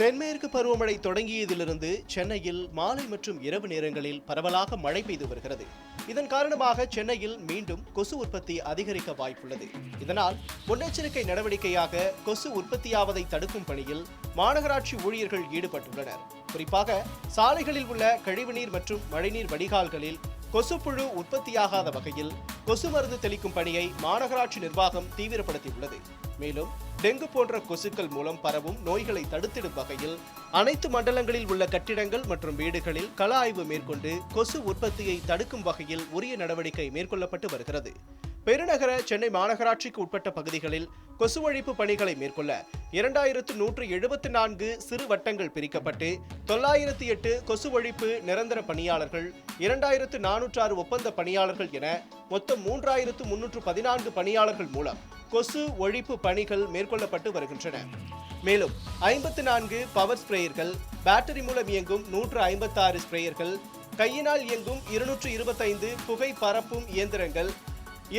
தென்மேற்கு பருவமழை தொடங்கியதிலிருந்து சென்னையில் மாலை மற்றும் இரவு நேரங்களில் பரவலாக மழை பெய்து வருகிறது. இதன் காரணமாக சென்னையில் மீண்டும் கொசு உற்பத்தி அதிகரிக்க வாய்ப்புள்ளது. இதனால் முன்னெச்சரிக்கை நடவடிக்கையாக கொசு உற்பத்தியாவதை தடுக்கும் பணியில் மாநகராட்சி ஊழியர்கள் ஈடுபட்டுள்ளனர். குறிப்பாக சாலைகளில் உள்ள கழிவுநீர் மற்றும் மழைநீர் வடிகால்களில் கொசுப்புழு உற்பத்தியாகாத வகையில் கொசு மருந்து தெளிக்கும் பணியை மாநகராட்சி நிர்வாகம் தீவிரப்படுத்தியுள்ளது. மேலும் டெங்கு போன்ற கொசுக்கள் மூலம் பரவும் நோய்களை தடுத்திடும் வகையில் அனைத்து மண்டலங்களில் உள்ள கட்டிடங்கள் மற்றும் வீடுகளில் கள ஆய்வு மேற்கொண்டு கொசு உற்பத்தியை தடுக்கும் வகையில் உரிய நடவடிக்கை மேற்கொள்ளப்பட்டு வருகிறது. பெருநகர சென்னை மாநகராட்சிக்கு உட்பட்ட பகுதிகளில் கொசு ஒழிப்பு பணிகளை மேற்கொள்ள இரண்டாயிரத்து நூற்று எழுபத்தி நான்கு சிறு வட்டங்கள் பிரிக்கப்பட்டு தொள்ளாயிரத்து எட்டு கொசு ஒழிப்பு நிரந்தர பணியாளர்கள் இரண்டாயிரத்து நானூற்று ஆறு ஒப்பந்த பணியாளர்கள் என மொத்தம் மூன்றாயிரத்து முன்னூற்று பதினான்கு பணியாளர்கள் மூலம் கொசு ஒழிப்பு பணிகள் மேற்கொள்ளப்பட்டு வருகின்றன. மேலும் ஐம்பத்து நான்கு பவர் ஸ்ப்ரேயர்கள் பேட்டரி மூலம் இயங்கும் நூற்று ஐம்பத்தாறு ஸ்ப்ரேயர்கள் கையினால் இயங்கும் இருநூற்று இருபத்தைந்து புகை பரப்பும் இயந்திரங்கள்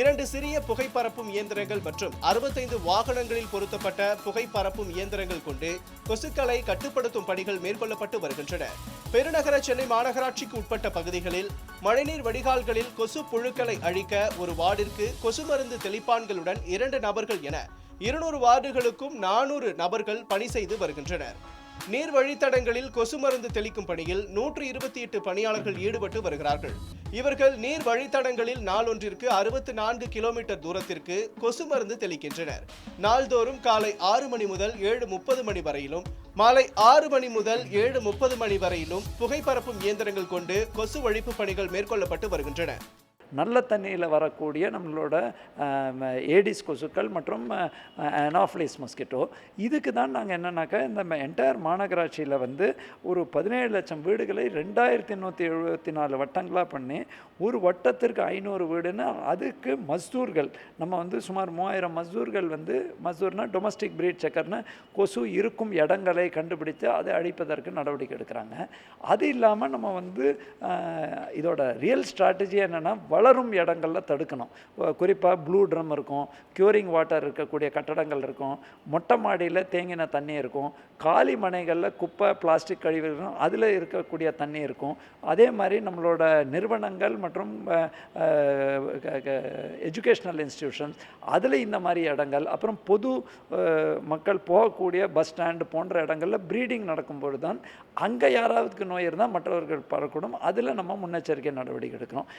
இரண்டு சிறிய புகைப்பரப்பும் இயந்திரங்கள் மற்றும் அறுபத்தைந்து வாகனங்களில் பொருத்தப்பட்ட புகைப்பரப்பும் இயந்திரங்கள் கொண்டு கொசுக்களை கட்டுப்படுத்தும் பணிகள் மேற்கொள்ளப்பட்டு வருகின்றன. பெருநகர சென்னை மாநகராட்சிக்கு உட்பட்ட பகுதிகளில் மழைநீர் வடிகால்களில் கொசு புழுக்களை அழிக்க ஒரு வார்டிற்கு கொசு மருந்து தெளிப்பான்களுடன் இரண்டு நபர்கள் என இருநூறு வார்டுகளுக்கும் நானூறு நபர்கள் பணி செய்து வருகின்றனர். நீர் வழித்தடங்களில் கொசு மருந்து தெளிக்கும் பணியில் நூற்று இருபத்தி எட்டு பணியாளர்கள் ஈடுபட்டு வருகிறார்கள். இவர்கள் நீர் வழித்தடங்களில் நாளொன்றிற்கு அறுபத்து நான்கு கிலோமீட்டர் தூரத்திற்கு கொசு மருந்து தெளிக்கின்றனர். நாள்தோறும் காலை ஆறு மணி முதல் ஏழு முப்பது மணி வரையிலும் மாலை ஆறு மணி முதல் ஏழு முப்பது மணி வரையிலும் புகைப்பரப்பும் இயந்திரங்கள் கொண்டு கொசு ஒழிப்பு பணிகள் மேற்கொள்ளப்பட்டு வருகின்றன. நல்ல தண்ணியில் வரக்கூடிய நம்மளோட ஏடிஸ் கொசுக்கள் மற்றும் அனாஃப்லிஸ் மஸ்கிட்டோ இதுக்கு தான் நாங்கள் என்னென்னாக்கா இந்த என்டையர் மாநகராட்சியில் வந்து ஒரு பதினேழு லட்சம் வீடுகளை ரெண்டாயிரத்தி எண்ணூற்றி எழுபத்தி நாலு வட்டங்களாக பண்ணி ஒரு வட்டத்திற்கு ஐநூறு வீடுன்னு அதுக்கு மஸ்தூர்கள் நம்ம வந்து சுமார் மூவாயிரம் மஸ்தூர்கள் வந்து மஸ்தூர்னா டொமஸ்டிக் பிரீட் செக்கர்னு கொசு இருக்கும் இடங்களை கண்டுபிடித்து அதை அழிப்பதற்கு நடவடிக்கை எடுக்கிறாங்க. அது இல்லாமல் நம்ம வந்து இதோட ரியல் ஸ்ட்ராட்டஜி என்னென்னா வளரும் இடங்களில் தடுக்கணும். குறிப்பாக ப்ளூ ட்ரம் இருக்கும் க்யூரிங் வாட்டர் இருக்கக்கூடிய கட்டடங்கள் இருக்கும் மொட்டை மாடியில் தேங்கின தண்ணி இருக்கும் காலி மனைகளில் குப்பை பிளாஸ்டிக் கழிவு இருக்கும் அதில் இருக்கக்கூடிய தண்ணி இருக்கும். அதே மாதிரி நம்மளோட நிறுவனங்கள் மற்றும் எஜுகேஷ்னல் இன்ஸ்டிடியூஷன்ஸ் அதில் இந்த மாதிரி இடங்கள் அப்புறம் பொது மக்கள் போகக்கூடிய பஸ் ஸ்டாண்டு போன்ற இடங்களில் ப்ரீடிங் நடக்கும்போது தான் அங்கே யாராவதுக்கு நோய் இருந்தால் மற்றவர்கள் பரக்கூடும் அதில் நம்ம முன்னெச்சரிக்கை நடவடிக்கை எடுக்கணும்.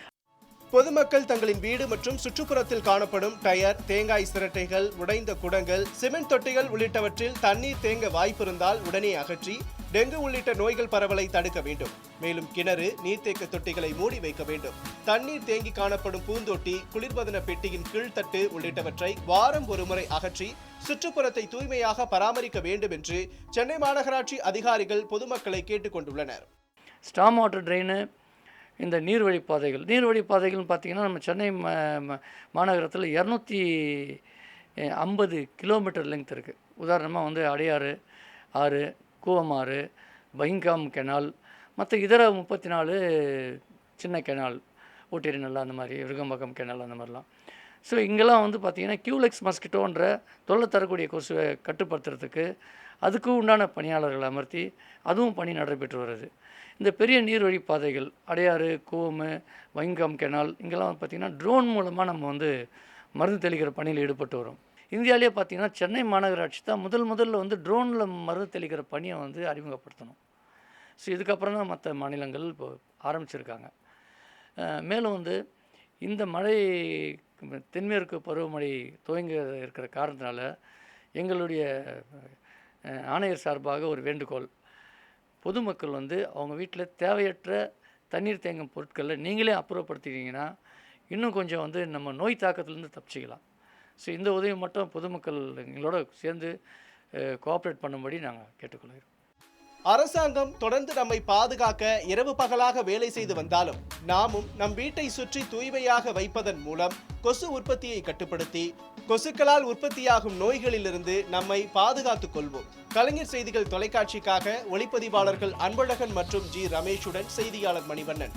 பொதுமக்கள் தங்களின் வீடு மற்றும் சுற்றுப்புறத்தில் காணப்படும் டயர் தேங்காய் சிரட்டைகள் உடைந்த குடங்கள் சிமெண்ட் தொட்டிகள் உள்ளிட்டவற்றில் தண்ணீர் தேங்க வாய்ப்பிருந்தால் உடனே அகற்றி டெங்கு உள்ளிட்ட நோய்கள் பரவலை தடுக்க வேண்டும். மேலும் கிணறு நீர்த்தேக்க தொட்டிகளை மூடி வைக்க வேண்டும். தண்ணீர் தேங்கி காணப்படும் பூந்தொட்டி குளிர்பதன பெட்டியின் கீழ்த்தட்டு உள்ளிட்டவற்றை வாரம் ஒருமுறை அகற்றி சுற்றுப்புறத்தை தூய்மையாக பராமரிக்க வேண்டும் என்று சென்னை மாநகராட்சி அதிகாரிகள் பொதுமக்களை கேட்டுக் கொண்டுள்ளனர் ஸ்டாம் வாட்டர் ட்ரெயின் இந்த நீர்வழி பாதைகள். நீர்வழி பாதைகள்னு பார்த்திங்கன்னா நம்ம சென்னை ம மாநகரத்தில் இரநூத்தி ஐம்பது கிலோமீட்டர் லெங்க் இருக்குது உதாரணமாக வந்து அடையாறு ஆறு கூவமாறு பைங்காம் கெனால் மற்ற இதர முப்பத்தி நாலு சின்ன கெனால் ஊட்டேரி நல்லா அந்த மாதிரி விருகம்பக்கம் கெனால் அந்த மாதிரிலாம். ஸோ இங்கெல்லாம் வந்து பார்த்திங்கன்னா கியூலெக்ஸ் மஸ்கிட்டோன்ற தொல்லை தரக்கூடிய கொசுவை கட்டுப்படுத்துறதுக்கு அதுக்கு உண்டான பணியாளர்களை அமர்த்தி அதுவும் பணி நடைபெற்று வருது. இந்த பெரிய நீர்வழி பாதைகள் அடையாறு கூவம் வைங்கம் கெனால் இங்கெல்லாம் பார்த்திங்கன்னா ட்ரோன் மூலமாக நம்ம வந்து மருந்து தெளிக்கிற பணியில் ஈடுபட்டு வரோம். இந்தியாவிலேயே பார்த்திங்கன்னா சென்னை மாநகராட்சி தான் முதல் முதல்ல வந்து ட்ரோனில் மருந்து தெளிக்கிற பணியை வந்து அறிமுகப்படுத்தணும். ஸோ இதுக்கப்புறம் தான் மற்ற மாநிலங்கள் இப்போ ஆரம்பிச்சிருக்காங்க. மேலும் வந்து இந்த மழை தென்மேற்கு பருவமழை துவங்க இருக்கிற காரணத்தினால எங்களுடைய ஆணையர் சார்பாக ஒரு வேண்டுகோள். பொதுமக்கள் வந்து அவங்க வீட்டில் தேவையற்ற தண்ணீர் தேங்கும் பொருட்களை நீங்களே அப்புறப்படுத்திக்கிங்கன்னா இன்னும் கொஞ்சம் வந்து நம்ம நோய் தாக்கத்துலேருந்து தப்பிச்சிக்கலாம். ஸோ இந்த உதவி மட்டும் பொதுமக்கள் எங்களோட சேர்ந்து கோஆப்ரேட் பண்ணும்படி நாங்கள் கேட்டுக்கொள்கிறோம். அரசாங்கம் தொடர்ந்து நம்மை பாதுகாக்க இரவு பகலாக வேலை செய்து வந்தாலும் நாமும் நம் வீட்டை சுற்றி தூய்மையாக வைப்பதன் மூலம் கொசு உற்பத்தியை கட்டுப்படுத்தி கொசுக்களால் உற்பத்தியாகும் நோய்களிலிருந்து நம்மை பாதுகாத்துக் கொள்வோம். கலைஞர் செய்திகள் தொலைக்காட்சிக்காக ஒளிப்பதிவாளர்கள் அன்பழகன் மற்றும் ஜி. ரமேஷுடன் செய்தியாளர் மணிவண்ணன்.